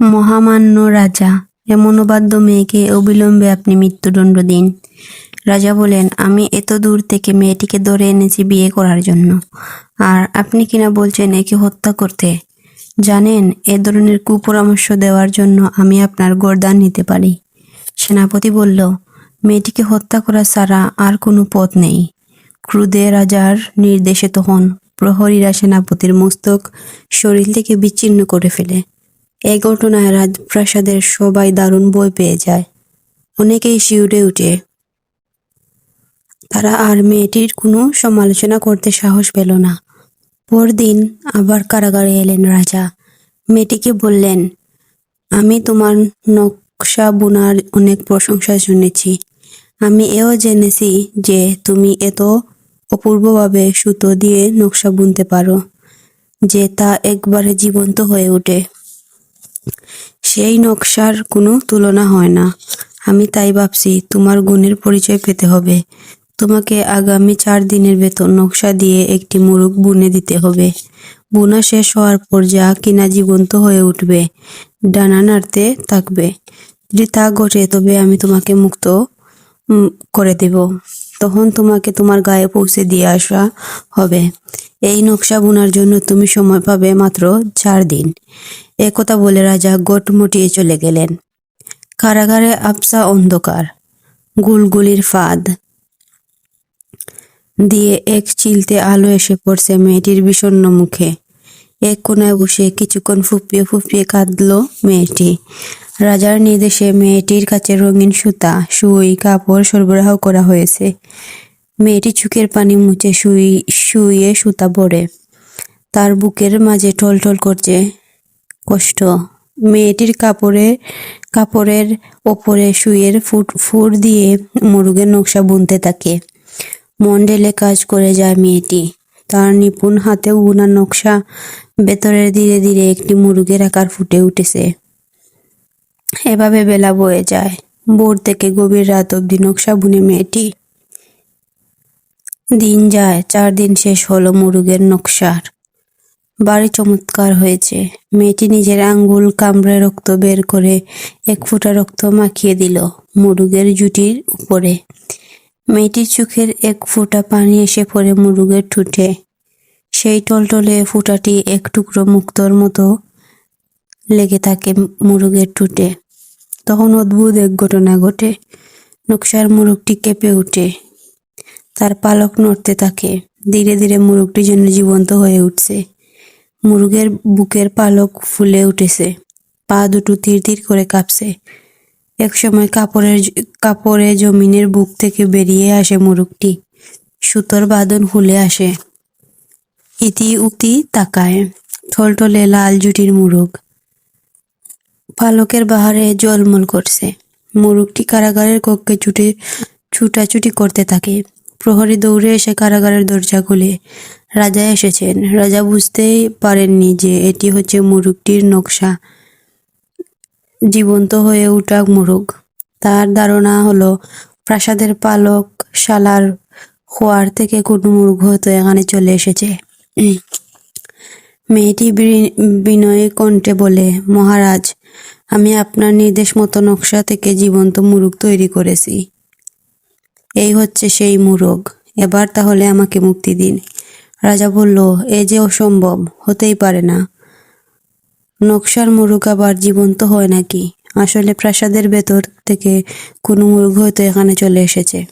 মহামান্য রাজা এমন অবাধ্য মেয়েকে অবিলম্বে আপনি মৃত্যুদণ্ড দিন। রাজা বলেন, আমি এত দূর থেকে মেয়েটিকে ধরে এনেছি বিয়ে করার জন্য। আর আপনি কিনা বলছেন একে হত্যা করতে? জানেন, এ ধরনের কুপরামর্শ দেওয়ার জন্য আমি আপনার গর্দান নিতে পারি। সেনাপতি বলল, মেয়েটিকে হত্যা করা ছাড়া আর কোনো পথ নেই। ক্রুদে রাজার নির্দেশে তখন প্রহরীরা সেনাপতির মস্তক শরীর থেকে বিচ্ছিন্ন করে ফেলে। এই ঘটনায় রাজপ্রাসাদের সবাই দারুণ বই পেয়ে যায়। অনেকেই শিউরে উঠে। তারা আর মেয়েটির কোনো সমালোচনা করতে সাহস পেল না। পরদিন আবার কারাগারে এলেন রাজা। মেয়েটিকে বললেন, আমি তোমার নকশা বোনার অনেক প্রশংসা শুনেছি। আমি এও জেনেছি যে তুমি এত অপূর্বভাবে সুতো দিয়ে নকশা বুনতে পারো, যে তা একবারে জীবন্ত হয়ে ওঠে। সেই নকশার কোনো তুলনা হয় না। আমি তাই ভাবছি, তোমার গুণের পরিচয় পেতে হবে। তোমাকে আগামী চার দিনের বেতন নকশা দিয়ে একটি মুরগ বুনে দিতে হবে। বোনা শেষ হওয়ার পর যা কিনা জীবন্ত হয়ে উঠবে, ডানা নাড়তে থাকবে। যদি তা ঘটে, তবে আমি তোমাকে মুক্ত করে দেব। তখন তোমাকে তোমার গায়ে পৌঁছে দিয়ে আসা হবে। এই নকশা বোনার জন্য তুমি সময় পাবে মাত্র চার দিন। একথা বলে রাজা গোট মুটিয়ে চলে গেলেন। কারাগারে আবসা অন্ধকার, গুলগুলির ফাঁদ। দিয়ে এক চিলতে আলো এসে পড়ছে মেয়েটির বিষণ্ণ মুখে। এক কোনায় বসে কিছুক্ষণ ফুপিয়ে ফুপিয়ে কাঁদলো মেয়েটি। রাজার নির্দেশে মেয়েটির কাছে রঙিন সুতা, সুই, কাপড় সরবরাহ করা হয়েছে। মেয়েটি চোখের পানি মুছে শুই শুয়ে সুতা পড়ে তার বুকের মাঝে টলটল করছে কষ্ট। মেয়েটির কাপড়ে, কাপড়ের ওপরে শুয়ের ফুট ফুট দিয়ে মুরগের নকশা বুনতে থাকে। মন ঢেলে কাজ করে যায় মেয়েটি। তার নিপুণ হাতে বুনা নকশা ভেতরে ধীরে ধীরে একটি মুরগের আকার ফুটে উঠেছে। এভাবে বেলা বয়ে যায়। ভোর থেকে গভীর রাত অবধি নকশা বুনে মেয়েটি। দিন যায়, চার দিন শেষ হলো মুরগের নকশার। বাড়ি চমৎকার হয়েছে। মেয়েটি নিজের আঙ্গুল কামড়ে রক্ত বের করে এক ফোঁটা রক্ত মাখিয়ে দিল মুরগের জুটির উপরে। মেয়েটির চোখের এক ফোঁটা পানি এসে পড়ে মুরগের ঠুঁটে। সেই টলটলে ফোঁটাটি এক টুকরো মুক্তর মতো লেগে থাকে মুরগের ঠুঁটে। তখন অদ্ভুত এক ঘটনা ঘটে। নকশার মুরগটি কেঁপে ওঠে। তার পালক নড়তে থাকে। ধীরে ধীরে মুরগটি যেন জীবন্ত হয়ে উঠছে। মুরগের বুকের পালক ফুলে উঠেছে। পা দুটো তীর তীর করে কাঁপছে। একসময় কাপড়ের কাপড়ে জমিনের বুক থেকে বেরিয়ে আসে মুরগটি। সুতোর বাঁধন খুলে আসে। ইতি উতি তাকায় ঠলঠলে লাল জুটির মুরগ। পালকের বাহারে জলমল করছে। মুরগটি কারাগারের কক্ষে ছুটে, ছুটাছুটি করতে থাকে। প্রহরী দৌড়ে এসে কারাগারের দরজা খুলে। রাজা এসেছেন। রাজা বুঝতেই পারেননি যে এটি হচ্ছে মুরগটির নকশা। জীবন্ত হয়ে উঠা মুরগ তার ধারণা হলো, প্রাসাদের পালক শালার খোয়ার থেকে কোনো মুরগ হয়তো এখানে চলে এসেছে। মেয়েটি বিনয়ী কণ্ঠে বলে, মহারাজ, আমি আপনার নির্দেশ মতো নকশা থেকে জীবন্ত মুরগ তৈরি করেছি। এই হচ্ছে সেই মুরগ। এবার তাহলে আমাকে মুক্তি দিন। রাজা বলল, এ যে অসম্ভব, হতেই পারে না। নকশার মুরগ আবার জীবন্ত হয় নাকি? আসলে প্রাসাদের ভেতর থেকে কোনো মুরগ হয়তো এখানে চলে এসেছে।